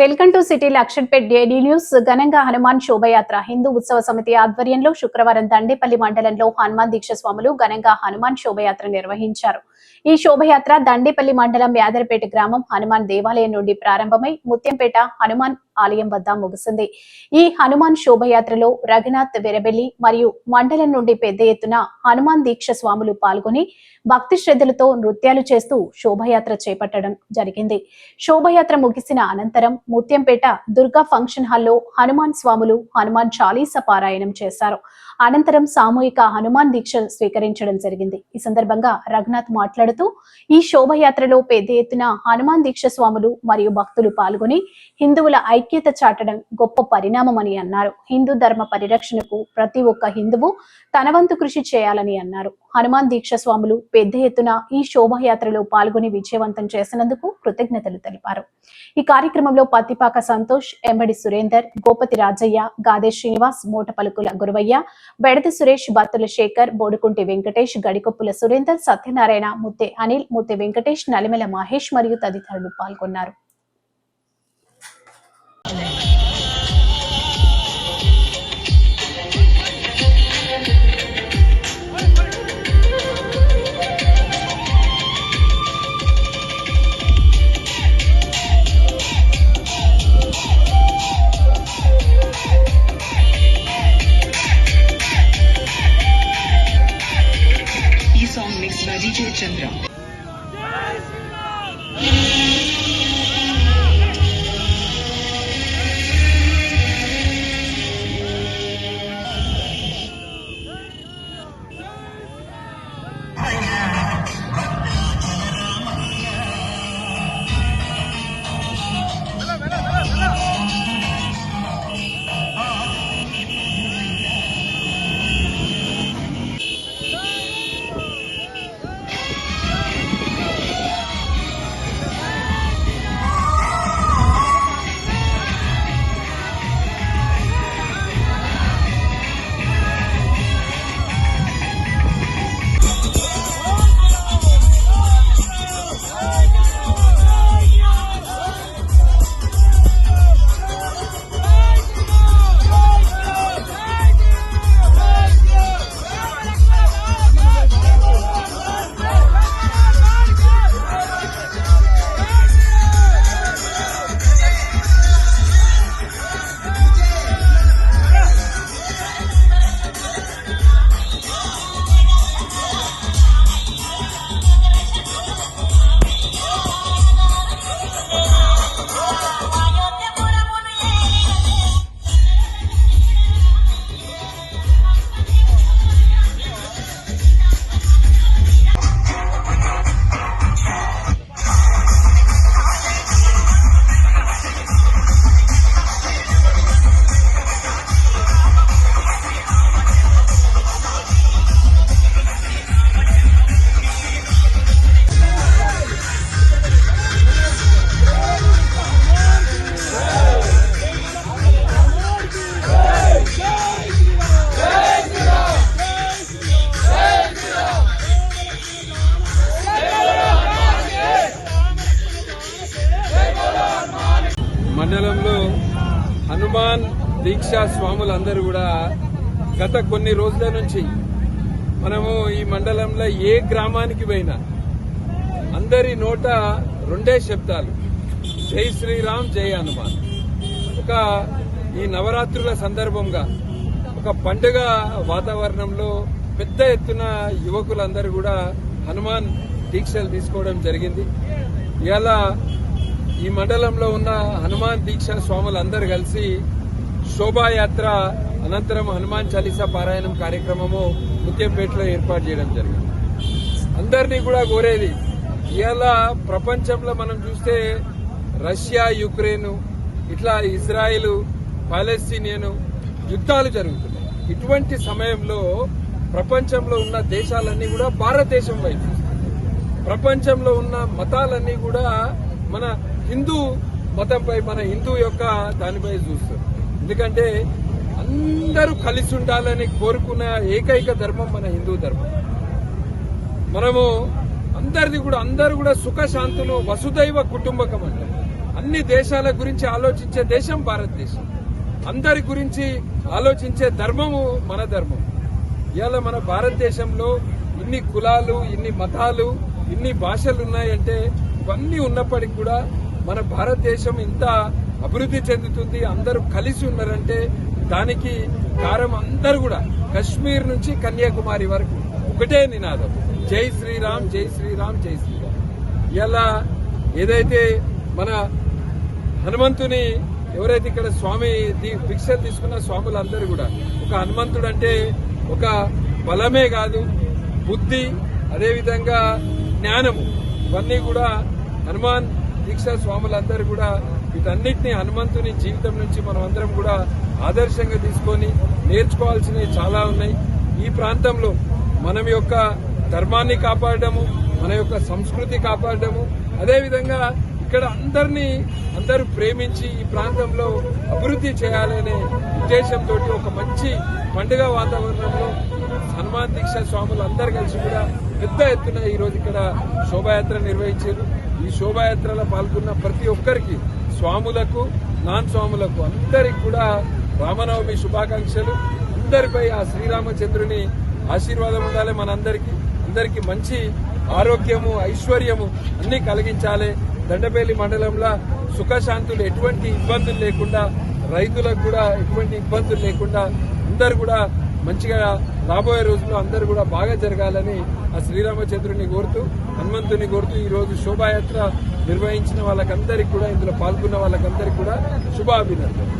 Welcome to city Lakshanapet daily news. ఘనంగా హనుమాన్ శోభయాత్ర హిందూ ఉత్సవ సమితి ఆధ్వర్యంలో శుక్రవారం దండేపల్లి మండలంలో హనుమాన్ దీక్ష స్వాములు ఘనంగా హనుమాన్ శోభయాత్ర నిర్వహించారు. ఈ శోభయాత్ర దండేపల్లి మండలం యాదరపేట గ్రామం హనుమాన్ దేవాలయం నుండి ప్రారంభమై ముత్యంపేట హనుమాన్ ఆలయం వద్ద ముగిసింది ఈ హనుమాన్ శోభయాత్రలో రఘునాథ్ వెరబెల్లి మరియు మండలం నుండి పెద్ద ఎత్తున హనుమాన్ దీక్ష స్వాములు పాల్గొని భక్తి శ్రద్ధలతో నృత్యాలు చేస్తూ శోభయాత్ర చేపట్టడం జరిగింది. శోభయాత్ర ముగిసిన అనంతరం ముత్యంపేట దుర్గా ఫంక్షన్ హాల్లో హనుమాన్ స్వాములు హనుమాన్ చాలీస పారాయణం చేశారు. అనంతరం సామూహిక హనుమాన్ దీక్ష స్వీకరించడం జరిగింది. ఈ సందర్భంగా రఘునాథ్ మాట్లాడుతూ ఈ శోభయాత్రలో పెద్ద ఎత్తున హనుమాన్ దీక్ష స్వాములు మరియు భక్తులు పాల్గొని హిందువుల ఐక్యత చాటడం గొప్ప పరిణామమని అన్నారు. హిందూ ధర్మ పరిరక్షణకు ప్రతి ఒక్క హిందువు తన వంతు కృషి చేయాలని అన్నారు. హనుమాన్ దీక్ష స్వాములు పెద్ద ఎత్తున ఈ శోభయాత్రలో పాల్గొని విజయవంతం చేసినందుకు కృతజ్ఞతలు తెలిపారు. ఈ కార్యక్రమంలో పత్తిపాక సంతోష్ ఎంబడి సురేందర్ గోపతి రాజయ్య గాదే శ్రీనివాస్ మూటపలుకుల గురవయ్య బెడత సురేష్ బత్తుల శేఖర్ బోడుకుంటి వెంకటేష్ గడికొప్పుల సురేందర్ సత్యనారాయణ ముత్తె అనిల్ ముత్తె వెంకటేష్ నలిమెల మహేష్ మరియు తదితరులు పాల్గొన్నారు. దీక్షా స్వాములందరూ కూడా గత కొన్ని రోజుల నుంచి మనము ఈ మండలంలో ఏ గ్రామానికి పోయినా అందరి నోట రెండే శబ్దాలు. జై శ్రీరామ్ జై హనుమాన్. ఒక ఈ నవరాత్రుల సందర్భంగా ఒక పండుగ వాతావరణంలో పెద్ద ఎత్తున యువకులందరూ కూడా హనుమాన్ దీక్షలు తీసుకోవడం జరిగింది. ఇలా ఈ మండలంలో ఉన్న హనుమాన్ దీక్ష స్వాములందరూ కలిసి శోభాయాత్ర అనంతరం హనుమాన్ చాలీసా పారాయణం కార్యక్రమము ముత్యంపేటలో ఏర్పాటు చేయడం జరిగింది. అందరినీ కూడా కోరేది ఇవాళ ప్రపంచంలో మనం చూస్తే రష్యా యుక్రెయిన్ ఇట్లా ఇజ్రాయెల్ పాలస్తీనియన్ యుద్ధాలు జరుగుతున్నాయి. ఇటువంటి సమయంలో ప్రపంచంలో ఉన్న దేశాలన్నీ కూడా భారతదేశం వైపు ప్రపంచంలో ఉన్న మతాలన్నీ కూడా మన హిందూ మతంపై మన హిందూ యొక్క దానిపై చూస్తారు ఎందుకంటే అందరూ కలిసి ఉండాలని కోరుకున్న ఏకైక ధర్మం మన హిందూ ధర్మం. మనము అందరిది కూడా అందరూ కూడా సుఖశాంతులు వసుదైవ కుటుంబకం అంటారు అన్ని దేశాల గురించి ఆలోచించే దేశం భారతదేశం. అందరి గురించి ఆలోచించే ధర్మము మన ధర్మం. ఇవాళ మన భారతదేశంలో ఇన్ని కులాలు ఇన్ని మతాలు ఇన్ని భాషలు ఉన్నాయంటే ఇవన్నీ ఉన్నప్పటికీ కూడా మన భారతదేశం ఇంత అభివృద్ధి చెందుతుంది అందరూ కలిసి ఉన్నారంటే దానికి కారం అందరూ కూడా కశ్మీర్ నుంచి కన్యాకుమారి వరకు ఒకటే నినాదం. జై శ్రీరామ్ జై శ్రీరామ్ జై శ్రీరామ్. ఇలా ఏదైతే మన హనుమంతుని ఎవరైతే ఇక్కడ స్వామి దీ- భిక్ష తీసుకున్న స్వాములందరూ కూడా ఒక హనుమంతుడు అంటే ఒక బలమే కాదు బుద్ధి అదేవిధంగా జ్ఞానము. ఇవన్నీ కూడా హనుమాన్ దీక్ష స్వాములందరూ కూడా వీటన్నిటిని హనుమంతుని జీవితం నుంచి మనం అందరం కూడా ఆదర్శంగా తీసుకొని నేర్చుకోవాల్సినవి చాలా ఉన్నాయి. ఈ ప్రాంతంలో మనం యొక్క ధర్మాన్ని కాపాడము మన యొక్క సంస్కృతి కాపాడము అదేవిధంగా ఇక్కడ అందరినీ అందరూ ప్రేమించి ఈ ప్రాంతంలో అభివృద్ధి చేయాలనే ఉద్దేశంతో ఒక మంచి పండుగ వాతావరణంలో హనుమాన్ దీక్ష స్వాములు అందరు కలిసి కూడా పెద్ద ఎత్తున ఈ రోజు ఇక్కడ శోభాయాత్ర నిర్వహించారు. ఈ శోభాయాత్రలో పాల్గొన్న ప్రతి ఒక్కరికి స్వాములకు నాన్ స్వాములకు అందరికి కూడా రామనవమి శుభాకాంక్షలు. అందరిపై ఆ శ్రీరామచంద్రుని ఆశీర్వాదం ఉండాలి మనందరికి. అందరికి మంచి ఆరోగ్యము ఐశ్వర్యము అన్ని కలిగించాలి. దండపేలి మండలంలో సుఖశాంతులు ఎటువంటి ఇబ్బందులు లేకుండా రైతులకు కూడా ఎటువంటి ఇబ్బందులు లేకుండా అందరు కూడా మంచిగా రాబోయే రోజుల్లో అందరూ కూడా బాగా జరగాలని ఆ శ్రీరామచంద్రుని కోరుతూ హనుమంతుని కోరుతూ ఈ రోజు శోభాయాత్ర నిర్వహించిన వాళ్ళకందరికీ కూడా ఇందులో పాల్గొన్న వాళ్ళకందరికీ కూడా శుభాభినందనలు.